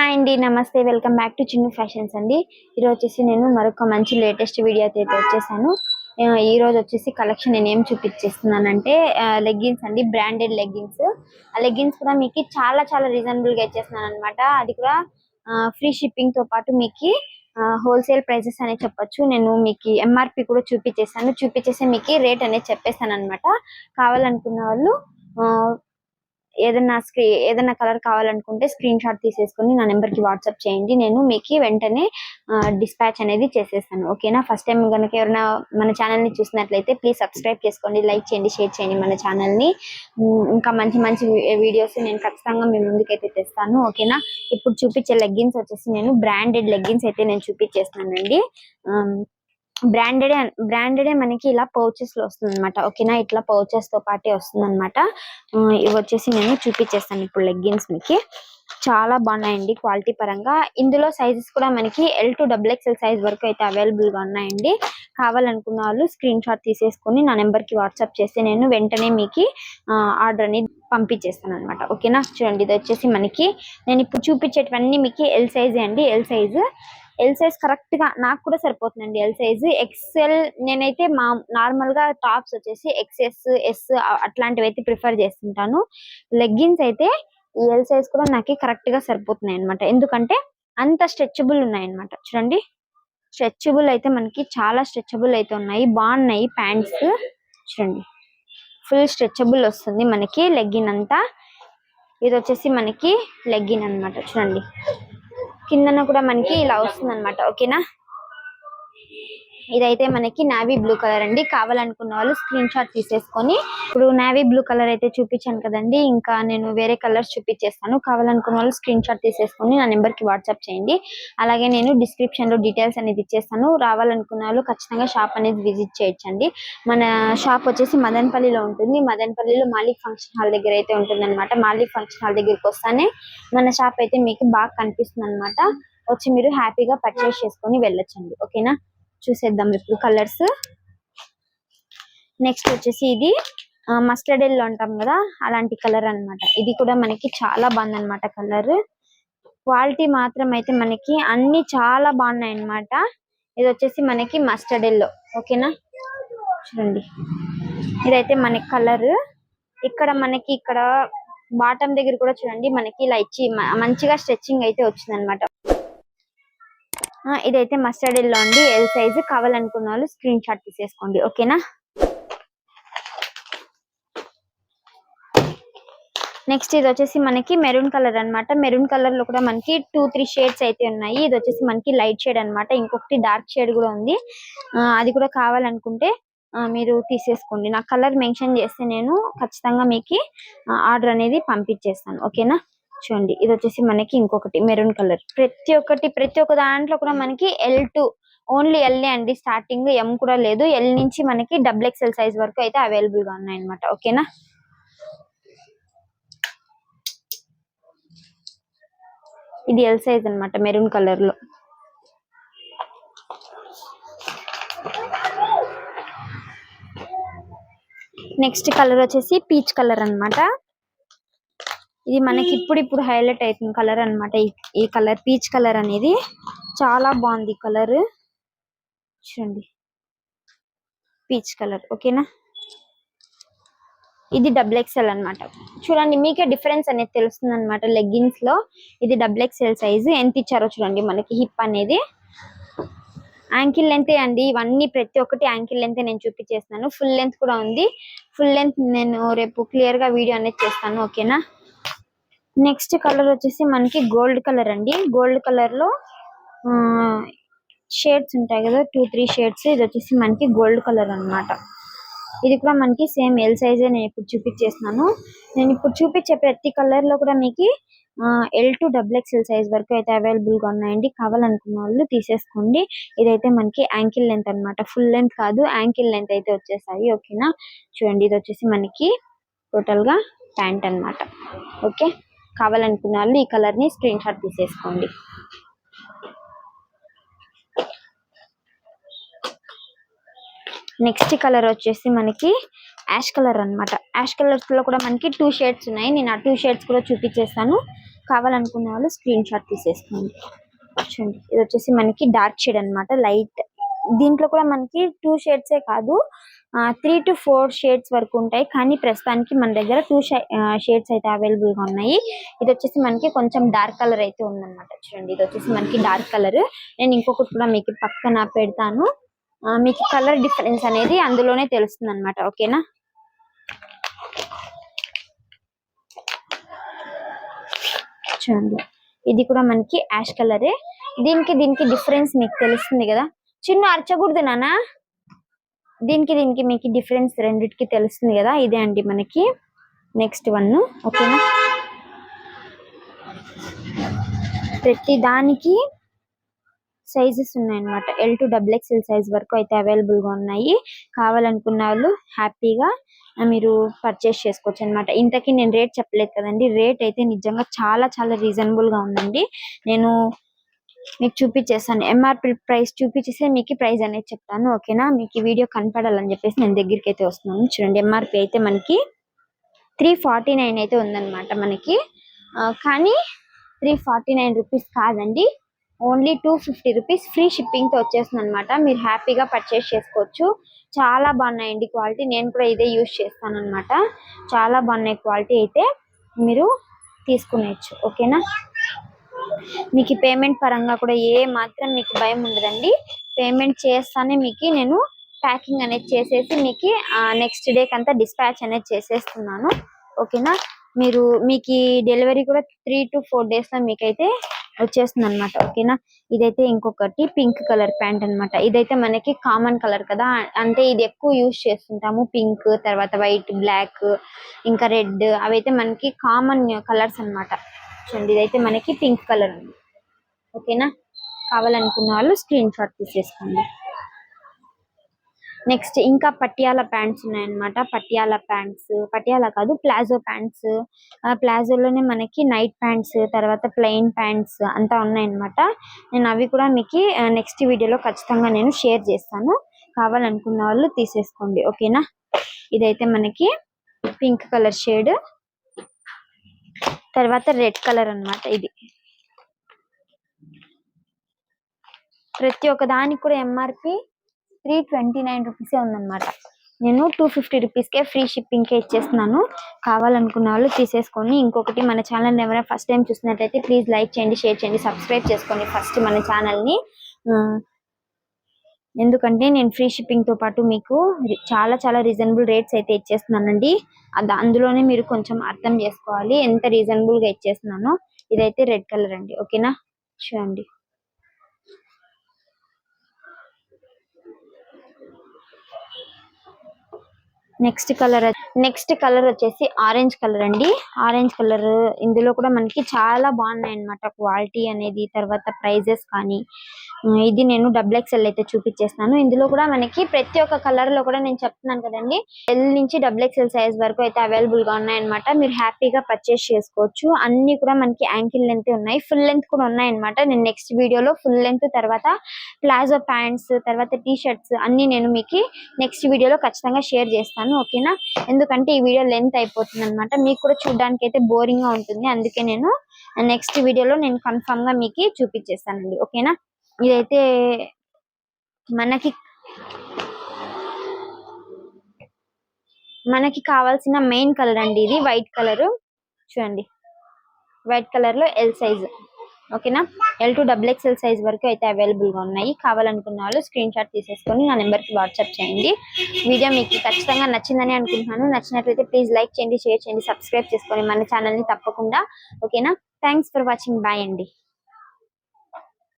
Hi అండి నమస్తే. Welcome back to Chinnu fashions అండి. ఈరోజు వచ్చేసి నేను మరొక మంచి లేటెస్ట్ వీడియో అయితే వచ్చేసాను. ఈరోజు ఈ రోజు వచ్చేసి కలెక్షన్ నేను ఏం చూపించేస్తున్నానంటే లెగ్గిన్స్ అండి బ్రాండెడ్ లెగ్గిన్స్ ఆ లెగ్గిన్స్ కూడా మీకు చాలా చాలా రీజనబుల్గా ఇచ్చేస్తున్నాను అనమాట అది కూడా ఫ్రీ షిప్పింగ్తో పాటు మీకు హోల్సేల్ ప్రైసెస్ అనేది చెప్పొచ్చు. నేను మీకు ఎంఆర్పి కూడా చూపించేస్తాను. చూపించేసి మీకు రేట్ అనేది చెప్పేస్తాను అనమాట కావాలనుకున్న వాళ్ళు ఏదైనా స్క్రీ ఏదైనా కలర్ కావాలనుకుంటే స్క్రీన్ షాట్ తీసేసుకొని నా నెంబర్కి వాట్సాప్ చేయండి. నేను మీకు వెంటనే డిస్పాచ్ అనేది చేసేస్తాను. ఓకేనా? ఫస్ట్ టైం కనుక ఎవరైనా మన ఛానల్ని చూసినట్లయితే ప్లీజ్ సబ్స్క్రైబ్ చేసుకోండి లైక్ చేయండి షేర్ చేయండి మన ఛానల్ని. ఇంకా మంచి మంచి వీడియోస్ నేను ఖచ్చితంగా మీ ముందుకైతే తెస్తాను. ఓకేనా? ఇప్పుడు చూపించే లెగ్గిన్స్ వచ్చేసి నేను బ్రాండెడ్ లెగ్గిన్స్ అయితే నేను చూపించేస్తానండి. బ్రాండెడ్ బ్రాండెడే మనకి ఇలా పౌచెస్లో వస్తుంది అనమాట ఓకేనా? ఇట్లా పౌచెస్తో పాటే వస్తుంది అనమాట ఇవి వచ్చేసి నేను చూపించేస్తాను ఇప్పుడు లెగ్గిన్స్ మీకు. చాలా బాగున్నాయండి క్వాలిటీ పరంగా. ఇందులో సైజెస్ కూడా మనకి L to double XL size వరకు అయితే అవైలబుల్గా ఉన్నాయండి. కావాలనుకున్న వాళ్ళు స్క్రీన్ షాట్ తీసేసుకొని నా నెంబర్కి వాట్సాప్ చేస్తే నేను వెంటనే మీకు ఆర్డర్ అనేది పంపించేస్తాను అనమాట ఓకేనా? చూడండి ఇది వచ్చేసి మనకి నేను ఇప్పుడు చూపించేటివన్నీ మీకు ఎల్ సైజే అండి. ఎల్ సైజు ఎల్ సైజ్ కరెక్ట్గా నాకు కూడా సరిపోతుందండి ఎల్ సైజ్ ఎక్సెల్ నేనైతే మా నార్మల్గా టాప్స్ వచ్చేసి ఎక్స్ఎస్ ఎస్ అట్లాంటివి అయితే ప్రిఫర్ చేస్తుంటాను. లెగ్గిన్స్ అయితే ఈ ఎల్ సైజ్ కూడా నాకు కరెక్ట్గా సరిపోతున్నాయి అనమాట ఎందుకంటే అంత స్ట్రెచబుల్ ఉన్నాయి అనమాట చూడండి. స్ట్రెచబుల్ అయితే మనకి చాలా స్ట్రెచబుల్ అయితే ఉన్నాయి. బాగున్నాయి ప్యాంట్స్ చూడండి. ఫుల్ స్ట్రెచబుల్ వస్తుంది మనకి లెగ్గిన్ అంతా. ఇది వచ్చేసి మనకి లెగ్గిన్ అన్నమాట. చూడండి. కిందన కూడా మనకి ఇలా వస్తుంది అనమాట ఓకేనా? ఇదైతే మనకి నావీ బ్లూ కలర్ అండి. కావాలనుకున్న వాళ్ళు స్క్రీన్ షాట్ తీసేసుకొని ఇప్పుడు నావీ బ్లూ కలర్ అయితే చూపించాను కదండి. ఇంకా నేను వేరే కలర్స్ చూపించేస్తాను. కావాలనుకున్న వాళ్ళు స్క్రీన్ షాట్ తీసేసుకొని నా నెంబర్కి వాట్సాప్ చేయండి. అలాగే నేను డిస్క్రిప్షన్లో డీటెయిల్స్ అనేది ఇచ్చేస్తాను. రావాలనుకున్న వాళ్ళు ఖచ్చితంగా షాప్ అనేది విజిట్ చేయొచ్చండి. మన షాప్ వచ్చేసి మదనపల్లిలో ఉంటుంది. మదనపల్లిలో మాలిక్ ఫంక్షన్ హాల్ దగ్గర అయితే ఉంటుందన్నమాట. మాలిక్ ఫంక్షన్ హాల్ దగ్గరికి వస్తానే మన షాప్ అయితే మీకు బాగా కనిపిస్తుంది అనమాట వచ్చి మీరు హ్యాపీగా పర్చేస్ చేసుకొని వెళ్ళొచ్చండి. ఓకేనా చూసేద్దాం ఇప్పుడు కలర్స్ నెక్స్ట్ వచ్చేసి ఇది మస్టర్డ్ ఎల్లో అంటాం కదా అలాంటి కలర్ అన్నమాట. ఇది కూడా మనకి చాలా బాగుందనమాట కలర్ క్వాలిటీ మాత్రం అయితే మనకి అన్ని చాలా బాగున్నాయి అన్నమాట ఇది వచ్చేసి మనకి మస్టర్డ్ ఎల్లో ఓకేనా చూడండి. ఇదైతే మనకి కలర్ ఇక్కడ మనకి ఇక్కడ బాటం దగ్గర కూడా చూడండి మనకి ఇలా ఇచ్చి మంచిగా స్ట్రెచ్చింగ్ అయితే వచ్చింది అనమాట ఇదైతే మస్టర్డ్ ఎల్లో అండి. ఎల్ సైజ్ కావాలనుకున్న వాళ్ళు స్క్రీన్ షాట్ తీసేసుకోండి. ఓకేనా నెక్స్ట్ ఇది వచ్చేసి మనకి మెరూన్ కలర్ అన్నమాట. మెరూన్ కలర్లో కూడా మనకి టూ త్రీ షేడ్స్ అయితే ఉన్నాయి. ఇది వచ్చేసి మనకి లైట్ షేడ్ అన్నమాట. ఇంకొకటి డార్క్ షేడ్ కూడా ఉంది. అది కూడా కావాలనుకుంటే మీరు తీసేసుకోండి. నా కలర్ మెన్షన్ చేస్తే నేను ఖచ్చితంగా మీకు ఆర్డర్ అనేది పంపించేస్తాను. ఓకేనా చూడండి ఇది వచ్చేసి మనకి ఇంకొకటి మెరూన్ కలర్. ప్రతి ఒక్కటి ప్రతి ఒక్క దాంట్లో కూడా మనకి ఎల్ టు ఓన్లీ ఎల్ అండి. స్టార్టింగ్ ఎం కూడా లేదు. ఎల్ నుంచి మనకి డబుల్ ఎక్స్ఎల్ సైజ్ వరకు అయితే అవైలబుల్గా ఉన్నాయి అనమాట ఓకేనా ఇది ఎల్ సైజ్ అన్నమాట మెరూన్ కలర్లో. నెక్స్ట్ కలర్ వచ్చేసి పీచ్ కలర్ అన్నమాట. ఇది మనకి ఇప్పుడు ఇప్పుడు హైలైట్ అవుతుంది కలర్ అన్నమాట. ఈ కలర్ పీచ్ కలర్ అనేది చాలా బాగుంది కలర్. చూడండి. పీచ్ కలర్ ఓకేనా? ఇది డబుల్ ఎక్స్ఎల్ అన్నమాట. చూడండి మీకే డిఫరెన్స్ అనేది తెలుస్తుంది అనమాట లెగ్గిన్స్లో ఇది డబుల్ ఎక్స్ఎల్ సైజు. ఎంత ఇచ్చారో చూడండి మనకి హిప్ అనేది. యాంకిల్ లెంత్ అండి. ఇవన్నీ ప్రతి ఒక్కటి యాంకిల్ లెంత్ నేను చూపించేస్తున్నాను. ఫుల్ లెంత్ కూడా ఉంది. ఫుల్ లెంత్ నేను రేపు క్లియర్గా వీడియో అనేది చేస్తాను ఓకేనా? నెక్స్ట్ కలర్ వచ్చేసి మనకి గోల్డ్ కలర్ అండి. గోల్డ్ కలర్లో షేడ్స్ ఉంటాయి కదా టూ త్రీ షేడ్స్. ఇది వచ్చేసి మనకి గోల్డ్ కలర్ అన్నమాట. ఇది కూడా మనకి సేమ్ ఎల్ సైజే నేను ఇప్పుడు చూపించేస్తున్నాను. నేను ఇప్పుడు చూపించే ప్రతి కలర్లో కూడా మీకు L to double XL size వరకు అయితే అవైలబుల్గా ఉన్నాయండి. కావాలనుకున్న వాళ్ళు తీసేసుకోండి. ఇదైతే మనకి యాంకిల్ లెంత్ అన్నమాట. ఫుల్ లెంత్ కాదు యాంకిల్ లెంత్ అయితే వచ్చేసాయి. ఓకేనా చూడండి ఇది వచ్చేసి మనకి టోటల్గా ప్యాంట్ అన్నమాట. ఓకే కావాలనుకున్న వాళ్ళు ఈ కలర్ని స్క్రీన్ షాట్ తీసేసుకోండి. నెక్స్ట్ కలర్ వచ్చేసి మనకి యాష్ కలర్ అన్నమాట. యాష్ కలర్స్లో కూడా మనకి టూ షేడ్స్ ఉన్నాయి. నేను ఆ టూ షేడ్స్ కూడా చూపించేస్తాను. కావాలనుకున్న వాళ్ళు స్క్రీన్ షాట్ తీసేసుకోండి. చూడండి. ఇది వచ్చేసి మనకి డార్క్ షేడ్ అనమాట లైట్ దీంట్లో కూడా మనకి టూ షేడ్సే కాదు. త్రీ టు ఫోర్ షేడ్స్ వరకు ఉంటాయి. కానీ ప్రస్తుతానికి మన దగ్గర టూ షేడ్స్ అయితే అవైలబుల్గా ఉన్నాయి. ఇది వచ్చేసి మనకి కొంచెం డార్క్ కలర్ అయితే ఉందన్నమాట. చూడండి ఇది వచ్చేసి మనకి డార్క్ కలర్ నేను ఇంకొకటి కూడా మీకు పక్కన పెడతాను. ఆ, మీకు కలర్ డిఫరెన్స్ అనేది అందులోనే తెలుస్తుంది అనమాట ఓకేనా చూడండి ఇది కూడా మనకి యాష్ కలరే దీనికి దీనికి డిఫరెన్స్ మీకు తెలుస్తుంది కదా? చిన్న అరచకూడదు నానా దీనికి దీనికి మీకు డిఫరెన్స్ రెండిటికి తెలుస్తుంది కదా? ఇదే అండి మనకి నెక్స్ట్ వన్ ఓకేనా ప్రతి దానికి సైజెస్ ఉన్నాయన్నమాట. L to double XL size వరకు అయితే అవైలబుల్గా ఉన్నాయి. కావాలనుకున్న వాళ్ళు హ్యాపీగా మీరు పర్చేస్ చేసుకోవచ్చు అనమాట ఇంతకీ నేను రేట్ చెప్పలేదు కదండి. రేట్ అయితే నిజంగా చాలా చాలా రీజనబుల్గా ఉందండి. నేను మీకు చూపించేస్తాను ఎంఆర్పి ప్రైస్ చూపించేసి మీకు ప్రైస్ అనేది చెప్తాను ఓకేనా? మీకు ఈ వీడియో కనపడాలని చెప్పేసి నేను దగ్గరికి అయితే వస్తున్నాను. చూడండి ఎంఆర్పి అయితే మనకి త్రీ ఫార్టీ నైన్ అయితే ఉందన్నమాట మనకి. కానీ త్రీ ఫార్టీ నైన్ రూపీస్ కాదండి. Only two fifty rupees free షిప్పింగ్తో వచ్చేస్తుంది అనమాట మీరు హ్యాపీగా పర్చేస్ చేసుకోవచ్చు. చాలా బాగున్నాయండి క్వాలిటీ నేను కూడా ఇదే యూస్ చేస్తాను అనమాట చాలా బాగున్నాయి క్వాలిటీ అయితే మీరు తీసుకునేచ్చు ఓకేనా? మీకు పేమెంట్ పరంగా కూడా ఏ మాత్రం మీకు భయం ఉండదండి. పేమెంట్ చేస్తానే మీకు నేను ప్యాకింగ్ అనేది చేసేసి మీకు నెక్స్ట్ డే అంతా డిస్పాచ్ అనేది చేసేస్తున్నాను. ఓకేనా? మీరు మీకు డెలివరీ కూడా త్రీ టు ఫోర్ డేస్లో మీకైతే వచ్చేస్తుంది అనమాట ఓకేనా? ఇదైతే ఇంకొకటి పింక్ కలర్ ప్యాంట్ అన్నమాట. ఇదైతే మనకి కామన్ కలర్ కదా. అంటే ఇది ఎక్కువ యూజ్ చేస్తుంటాము. పింక్ తర్వాత వైట్ బ్లాక్ ఇంకా రెడ్ అవైతే మనకి కామన్ కలర్స్ అన్నమాట. చూడండి ఇదైతే మనకి పింక్ కలర్ ఉంది. ఓకేనా? కావాలనుకున్న వాళ్ళు స్క్రీన్ షాట్ తీసేసుకోండి. నెక్స్ట్ ఇంకా పటియాలా ప్యాంట్స్ ఉన్నాయన్నమాట. పటియాలా ప్యాంట్స్ పటియాలా కాదు ప్లాజో ప్యాంట్స్. ప్లాజోలోనే మనకి నైట్ ప్యాంట్స్ తర్వాత ప్లెయిన్ ప్యాంట్స్ అంతా ఉన్నాయన్నమాట. నేను అవి కూడా మీకు నెక్స్ట్ వీడియోలో ఖచ్చితంగా నేను షేర్ చేస్తాను. కావాలనుకున్న వాళ్ళు తీసేసుకోండి. ఓకేనా? ఇదైతే మనకి పింక్ కలర్ షేడ్. తర్వాత రెడ్ కలర్ అన్నమాట ఇది. ప్రతి ఒక్క దానికి కూడా ఎంఆర్పి త్రీ ట్వంటీ నైన్ రూపీసే ఉందన్నమాట. నేను టూ ఫిఫ్టీ రూపీస్కే ఫ్రీ షిప్పింగ్కే ఇచ్చేస్తున్నాను. కావాలనుకున్న వాళ్ళు తీసేసుకొని ఇంకొకటి మన ఛానల్ ఎవరైనా ఫస్ట్ టైం చూసినట్లయితే ప్లీజ్ లైక్ చేయండి షేర్ చేయండి సబ్స్క్రైబ్ చేసుకోండి ఫస్ట్ మన ఛానల్ని ఎందుకంటే నేను ఫ్రీ షిప్పింగ్తో పాటు మీకు చాలా చాలా రీజనబుల్ రేట్స్ అయితే ఇచ్చేస్తున్నానండి. అది అందులోనే మీరు కొంచెం అర్థం చేసుకోవాలి. ఎంత రీజనబుల్గా ఇచ్చేస్తున్నానో. ఇదైతే రెడ్ కలర్ అండి. ఓకేనా? చూడండి. నెక్స్ట్ కలర్ నెక్స్ట్ కలర్ వచ్చేసి ఆరెంజ్ కలర్ అండి. ఆరెంజ్ కలర్ ఇందులో కూడా మనకి చాలా బాగున్నాయి అన్నమాట క్వాలిటీ అనేది తర్వాత ప్రైజెస్ కానీ. ఇది నేను డబుల్ ఎక్స్ఎల్ అయితే చూపించేస్తాను ఇందులో కూడా మనకి ప్రతి ఒక్క కలర్లో కూడా నేను చెప్తున్నాను కదండి. ఎల్ నుంచి డబుల్ ఎక్స్ఎల్ సైజ్ వరకు అయితే అవైలబుల్గా ఉన్నాయన్నమాట మీరు హ్యాపీగా పర్చేస్ చేసుకోవచ్చు. అన్ని కూడా మనకి యాంకిల్ లెంత్ ఉన్నాయి. ఫుల్ లెంత్ కూడా ఉన్నాయన్నమాట నేను నెక్స్ట్ వీడియోలో ఫుల్ లెంత్ తర్వాత ప్లాజో ప్యాంట్స్ తర్వాత టీ షర్ట్స్ అన్ని నేను మీకు నెక్స్ట్ వీడియోలో ఖచ్చితంగా షేర్ చేస్తాను. ఓకేనా? ఎందుకంటే ఈ వీడియో లెంత్ అయిపోతుంది అనమాట మీకు కూడా చూడడానికి అయితే బోరింగ్గా ఉంటుంది. అందుకే నేను నెక్స్ట్ వీడియోలో నేను కన్ఫర్మ్గా మీకు చూపించేస్తానండి. ఓకేనా? ఇదైతే మనకి మనకి కావాల్సిన మెయిన్ కలర్ అండి ఇది. వైట్ కలర్ చూడండి. వైట్ కలర్లో ఎల్ సైజ్ ఓకేనా? L to double XL size వరకు అయితే అవైలబుల్గా ఉన్నాయి. కావాలనుకున్న వాళ్ళు స్క్రీన్ షాట్ తీసేసుకొని నా నెంబర్కి వాట్సాప్ చేయండి. వీడియో మీకు ఖచ్చితంగా నచ్చిందని అనుకుంటున్నాను. నచ్చినట్లయితే ప్లీజ్ లైక్ చేయండి షేర్ చేయండి సబ్స్క్రైబ్ చేసుకోండి మన ఛానల్ని తప్పకుండా. ఓకేనా? థ్యాంక్స్ ఫర్ వాచింగ్ బాయ్ అండి.